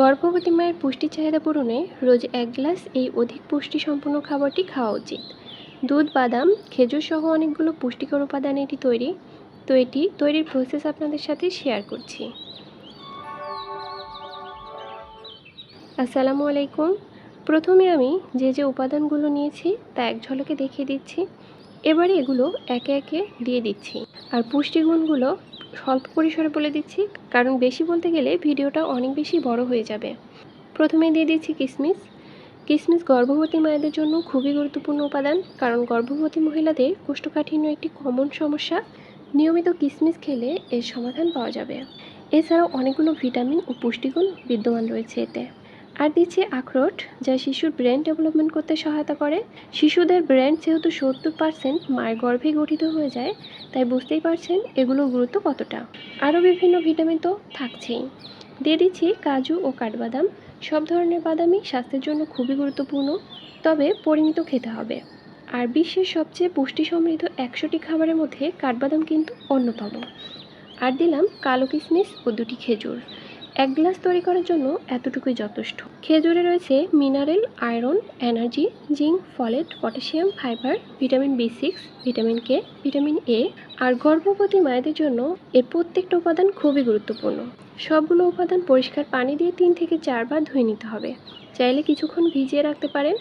গর্ভবতী মায়ের পুষ্টি চাহিদা পূরণে রোজ এক গ্লাস এই অধিক পুষ্টি সম্পন্ন খাবারটি খাওয়া উচিত। দুধ, বাদাম, খেজুর সহ অনেকগুলো পুষ্টিকর উপাদান এটি তৈরি, তো এটি তৈরির প্রসেস আপনাদের সাথে শেয়ার করছি। আসসালামু আলাইকুম। প্রথমে আমি যে যে উপাদানগুলো নিয়েছি তা এক ঝলকে দেখিয়ে দিচ্ছি। এবারে এগুলো একে একে দিয়ে দিচ্ছি। আর পুষ্টিগুণগুলো স্বল্প পরিসরে বলে দিচ্ছি, কারণ বেশি বলতে গেলে ভিডিওটা অনেক বেশি বড় হয়ে যাবে। প্রথমে দিয়ে দিচ্ছি কিশমিশ কিশমিশ গর্ভবতী মায়েদের জন্য খুবই গুরুত্বপূর্ণ উপাদান, কারণ গর্ভবতী মহিলাদের কোষ্ঠকাঠিন্য একটি কমন সমস্যা। নিয়মিত কিশমিশ খেলে এর সমাধান পাওয়া যাবে। এছাড়াও অনেকগুলো ভিটামিন ও পুষ্টিগুণ বিদ্যমান রয়েছে এতে। আর দিচ্ছি আখরোট, যা শিশুর ব্রেন ডেভেলপমেন্ট করতে সহায়তা করে। শিশুদের ব্রেন যেহেতু সত্তর পার্সেন্ট মায়ের গর্ভে গঠিত হয়ে যায় তাই বুঝতেই পারছেন এগুলোর গুরুত্ব কতটা। আরও বিভিন্ন ভিটামিন তো থাকছেই। দিয়ে দিচ্ছি কাজু ও কাঠবাদাম। সব ধরনের বাদামই স্বাস্থ্যের জন্য খুবই গুরুত্বপূর্ণ, তবে পরিমিত খেতে হবে। আর বিশ্বের সবচেয়ে পুষ্টি সমৃদ্ধ একশোটি খাবারের মধ্যে কাঠবাদাম কিন্তু অন্যতম। আর দিলাম কালো কিশমিশ ও দুটি খেজুর। এক গ্লাস তৈরি করার জন্য এতটুকুই যথেষ্ট। খেজুরে রয়েছে mineral, iron, energy, zinc, folate, potassium, fibre, vitamin B six, vitamin K, vitamin A আর গর্ভবতী মায়েদের জন্য এর প্রত্যেকটা উপাদান খুবই গুরুত্বপূর্ণ। সবগুলো উপাদান পরিষ্কার পানি দিয়ে তিন থেকে চারবার ধুয়ে নিতে হবে। চাইলে কিছুক্ষণ ভিজিয়ে রাখতে পারেন।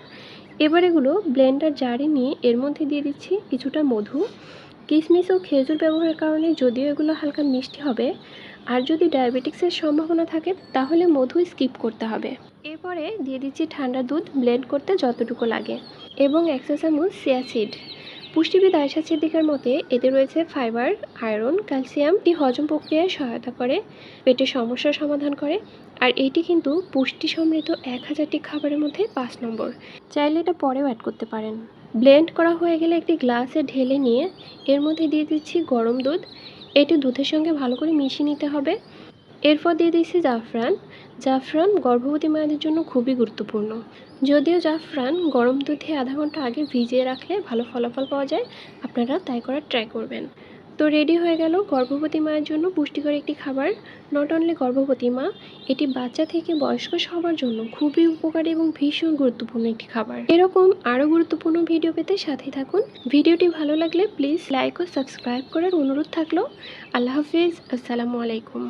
এবার এগুলো ব্লেন্ডার জারে নিয়ে এর মধ্যে দিয়ে দিচ্ছি কিছুটা মধু। কিশমিশ ও খেজুর ব্যবহারের কারণে যদিও এগুলো হালকা মিষ্টি হবে, আর যদি ডায়াবেটিক্সের সম্ভাবনা থাকে, তাহলে মধু স্কিপ করতে হবে। এরপরে দিয়ে দিচ্ছি ঠান্ডা দুধ, ব্লেন্ড করতে যতটুকু লাগে, এবং এক চা চামচ সিয়াসিড পুষ্টিবিদ আয়সা সিদ্দিকার মতে, এতে রয়েছে ফাইবার, আয়রন, ক্যালসিয়াম, এটি হজম প্রক্রিয়ায় সহায়তা করে, পেটের সমস্যার সমাধান করে, আর এটি কিন্তু পুষ্টি সমৃদ্ধ এক হাজারটি খাবারের মধ্যে পাঁচ নম্বর। চাইলে এটা পরেও অ্যাড করতে পারেন। ব্লেন্ড করা হয়ে গেলে একটি গ্লাসে ঢেলে নিয়ে এর মধ্যে দিয়ে দিচ্ছি গরম দুধ। এটি দুধের সঙ্গে ভালো করে মিশিয়ে নিতে হবে। এরপর দিয়ে দিচ্ছি জাফরান। জাফরান গর্ভবতী মায়েদের জন্য খুবই গুরুত্বপূর্ণ। যদিও জাফরান গরম দুধে আধা ঘণ্টা আগে ভিজিয়ে রাখলে ভালো ফলাফল পাওয়া যায়, আপনারা তাই করার ট্রাই করবেন। তো রেডি হয়ে গেল গর্ভবতী মায়ের জন্য পুষ্টিকর একটি খাবার নট অনলি গর্ভবতী মা, এটি বাচ্চা থেকে বয়স্ক সবার জন্য খুবই উপকারী এবং ভীষণ গুরুত্বপূর্ণ একটি খাবার। এরকম আরও গুরুত্বপূর্ণ ভিডিও পেতে সাথে থাকুন। ভিডিওটি ভালো লাগলে প্লিজ লাইক ও সাবস্ক্রাইব করার অনুরোধ থাকল। আল্লাহ হাফিজ, আসসালামু আলাইকুম।